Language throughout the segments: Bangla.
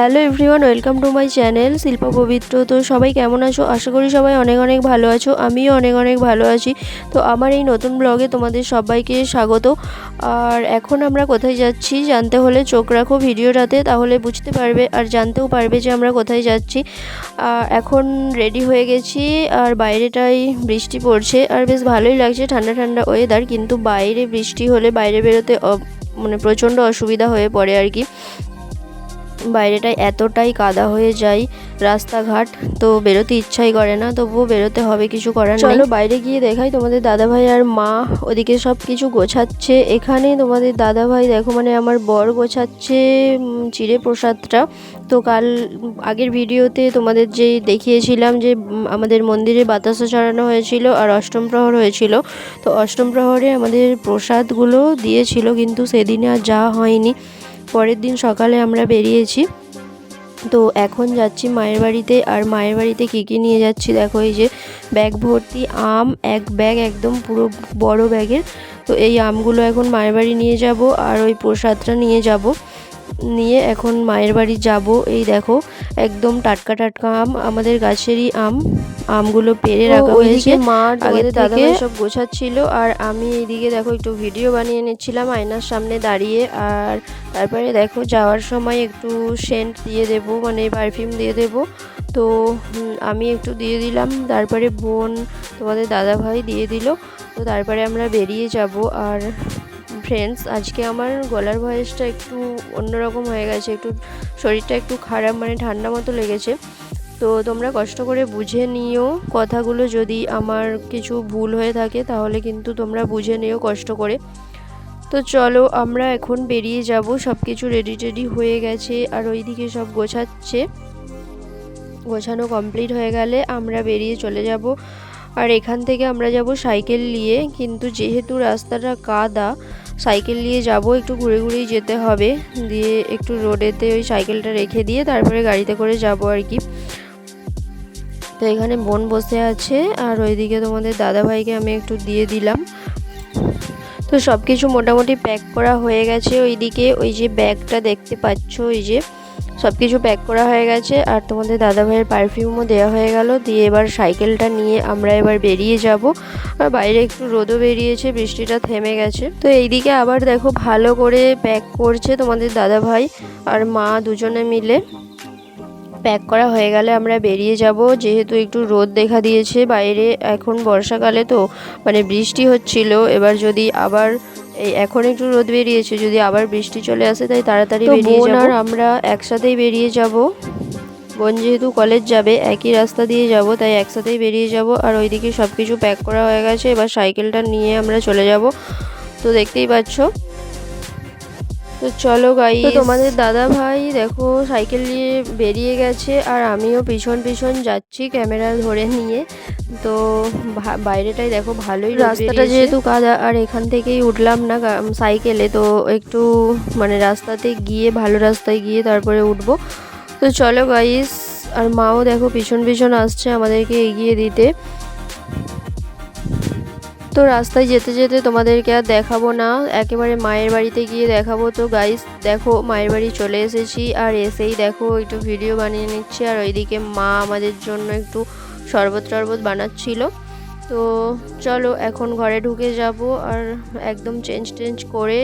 Hello everyone, welcome to my channel Shilpa Pabitra. তো সবাই কেমন আছো? আশা করি সবাই অনেক অনেক ভালো আছো, আমিও অনেক অনেক ভালো আছি। তো আমার এই নতুন ব্লগে তোমাদের সবাইকে স্বাগত। আর এখন আমরা কোথায় যাচ্ছি জানতে হলে চোখ রাখো ভিডিওটাতে, তাহলে বুঝতে পারবে আর জানতেও পারবে যে আমরা কোথায় যাচ্ছি। এখন রেডি হয়ে গেছি, আর বাইরেটাই বৃষ্টি পড়ছে, আর বেশ ভালোই লাগছে ঠান্ডা ঠান্ডা ওয়েদার কিন্তু বাইরে বৃষ্টি হলে বাইরে বেরোতে মানে প্রচণ্ড অসুবিধা হয়ে পড়ে আর কি। বাইরেটায় এতটাই কাদা হয়ে যায় রাস্তাঘাট, তো বেরোতে ইচ্ছাই করে না, তবুও বেরোতে হবে, কিছু করার চলো বাইরে গিয়ে দেখাই তোমাদের দাদাভাই আর মা, ওদিকে সব কিছু গোছাচ্ছে। এখানে তোমাদের দাদাভাই, দেখো মানে আমার বর গোছাচ্ছে চিড়ে প্রসাদটা। তো কাল, আগের ভিডিওতে তোমাদের যে দেখিয়েছিলাম যে আমাদের মন্দিরে বাতাসা চড়ানো হয়েছিল আর অষ্টম প্রহর হয়েছিল। তো অষ্টম প্রহরে আমাদের প্রসাদগুলো দিয়েছিল, কিন্তু সেদিনে আর যাওয়া হয়নি। পরের দিন সকালে আমরা বেরিয়েছি। তো এখন যাচ্ছি মায়ের বাড়িতে। আর মায়ের বাড়িতে কী কী নিয়ে যাচ্ছি দেখো, এই যে ব্যাগ ভর্তি আম, এক ব্যাগ একদম পুরো বড় ব্যাগের। তো এই আমগুলো এখন মায়ের বাড়ি নিয়ে যাব আর ওই প্রসাদটা নিয়ে যাব। নিয়ে এখন মায়ের বাড়ি যাব। এই দেখো একদম টাটকা টাটকা আম আমাদের গাছেরই আম। আমগুলো পেরে রাখা হয়েছে। মা আগে থেকে সব গোছাচ্ছিল আর আমি এইদিকে দেখো একটু ভিডিও বানিয়ে নিচ্ছিলাম আয়নার সামনে দাঁড়িয়ে। আর তারপরে দেখো যাওয়ার সময় একটু সেন্ট দিয়ে দেব মানে পারফিউম দিয়ে দেব। তো আমি একটু দিয়ে দিলাম তারপরে বোন তোমাদের দাদা ভাই দিয়ে দিল। তো তারপরে আমরা বেরিয়ে যাব আর ফ্রেন্ডস আজকে আমার গলার ভয়েসটা একটু অন্যরকম হয়ে গেছে, একটু শরীরটা একটু খারাপ মানে ঠান্ডা মতো লেগেছে। তো তোমরা কষ্ট করে বুঝে নিও কথাগুলো যদি আমার কিছু ভুল হয়ে থাকে, তাহলে কিন্তু তোমরা বুঝে নিও কষ্ট করে। তো চলো আমরা এখন বেরিয়ে যাব সব কিছু রেডি টেডি হয়ে গেছে, আর ওইদিকে সব গোছাচ্ছে। গোছানো কমপ্লিট হয়ে গেলে আমরা বেরিয়ে চলে যাব। আর এখান থেকে আমরা যাব সাইকেল নিয়ে, কিন্তু যেহেতু রাস্তাটা কাদা সাইকেল নিয়ে যাব, একটু ঘুরে ঘুরেই যেতে হবে। দিয়ে একটু রোডেতে ওই সাইকেলটা রেখে দিয়ে তারপরে গাড়িতে করে যাব আর কি। তো এখানে বোন বসে আছে, আর ওইদিকে তোমাদের দাদাভাইকে আমি একটু দিয়ে দিলাম। তো সব কিছু মোটামুটি প্যাক করা হয়ে গেছে। ওইদিকে ওই যে ব্যাগটা দেখতে পাচ্ছ, ওই যে সব কিছু প্যাক করা হয়ে গেছে। আর তোমাদের দাদাভাইয়ের পারফিউমও দেওয়া হয়ে গেল। দিয়ে এবার সাইকেলটা নিয়ে আমরা এবার বেরিয়ে যাব। আর বাইরে একটু রোদও বেরিয়েছে, বৃষ্টিটা থেমে গেছে। তো এইদিকে আবার দেখো ভালো করে প্যাক করছে তোমাদের দাদাভাই আর মা দুজনে মিলে। প্যাক করা হয়ে গেলে আমরা বেরিয়ে যাব। যেহেতু একটু রোদ দেখা দিয়েছে বাইরে এখন বর্ষাকালে তো মানে বৃষ্টি হচ্ছিল। এবার যদি আবার এই এখন একটু রোদ বেরিয়েছে যদি আবার বৃষ্টি চলে আসে তাই তাড়াতাড়ি বেরিয়ে যাব। আর আমরা একসাথেই বেরিয়ে যাব। বোন যেহেতু কলেজ যাবে একই রাস্তা দিয়ে যাব তাই একসাথেই বেরিয়ে যাব। আর ওইদিকে সব কিছু প্যাক করা হয়ে গেছে এবার সাইকেলটা নিয়ে আমরা চলে যাব। তো দেখতেই পাচ্ছ। তো চলো গাই তোমাদের দাদা ভাই দেখো সাইকেল নিয়ে বেরিয়ে গেছে আর আমিও পিছন পিছন যাচ্ছি ক্যামেরা ধরে নিয়ে। তো বাইরেটাই দেখো ভালোই রাস্তাটা যেহেতু কাদা আর এখান থেকেই উঠলাম না সাইকেলে। তো একটু মানে রাস্তাতে গিয়ে ভালো রাস্তায় গিয়ে তারপরে উঠবো। তো চলো গাইস আর মাও দেখো পিছন পিছন আসছে আমাদেরকে এগিয়ে দিতে। তো রাস্তায় যেতে যেতে তোমাদেরকে আর দেখাবো না। একেবারে মায়ের বাড়িতে গিয়ে দেখাবো। তো গাইস দেখো, মায়ের বাড়ি চলে এসেছি। আর এসেই দেখো, একটু ভিডিও বানিয়ে নিচ্ছি। আর ওইদিকে মা আমাদের জন্য একটু শরবত টরবত বানাচ্ছিল। তো চলো, এখন ঘরে ঢুকে যাব আর একদম চেঞ্জ টেঞ্জ করে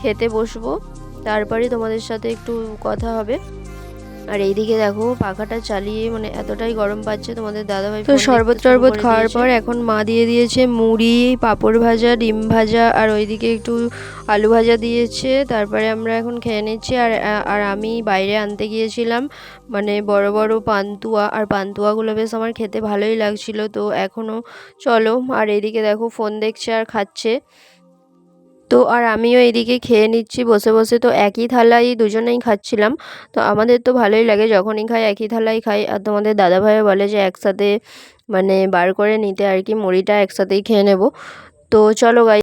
খেতে বসবো। তারপরে তোমাদের সাথে একটু কথা হবে। আর এইদিকে দেখো পাখাটা চালিয়ে মানে এতটাই গরম পাচ্ছে তোমাদের দাদাভাই তো শরবত টরবত খাওয়ার পর এখন মা দিয়ে দিয়েছে মুড়ি পাঁপড় ভাজা ডিম ভাজা আর ওইদিকে একটু আলু ভাজা দিয়েছে। তারপরে আমরা এখন খেয়ে নিচ্ছি। আর আর আমি বাইরে আনতে গিয়েছিলাম মানে বড় বড় পান্তুয়া আর পান্তুয়াগুলো বেশ আমার খেতে ভালোই লাগছিল। তো এখনও চলো আর এইদিকে দেখো ফোন দেখছে আর খাচ্ছে। তো আর আমিও এদিকে খেয়ে নিচ্ছি, বসে বসে তো একই থালাই দুজনেই খাচ্ছিলাম। তো আমাদের তো ভালোই লাগে, যখনই খাই একই থালাই খাই। আর তোমাদের দাদাভাইও বলে যে একসাথে মানে বার করে নিতে আর কি, মুড়িটা একসাথেই খেয়ে নেব। তো চলো গাই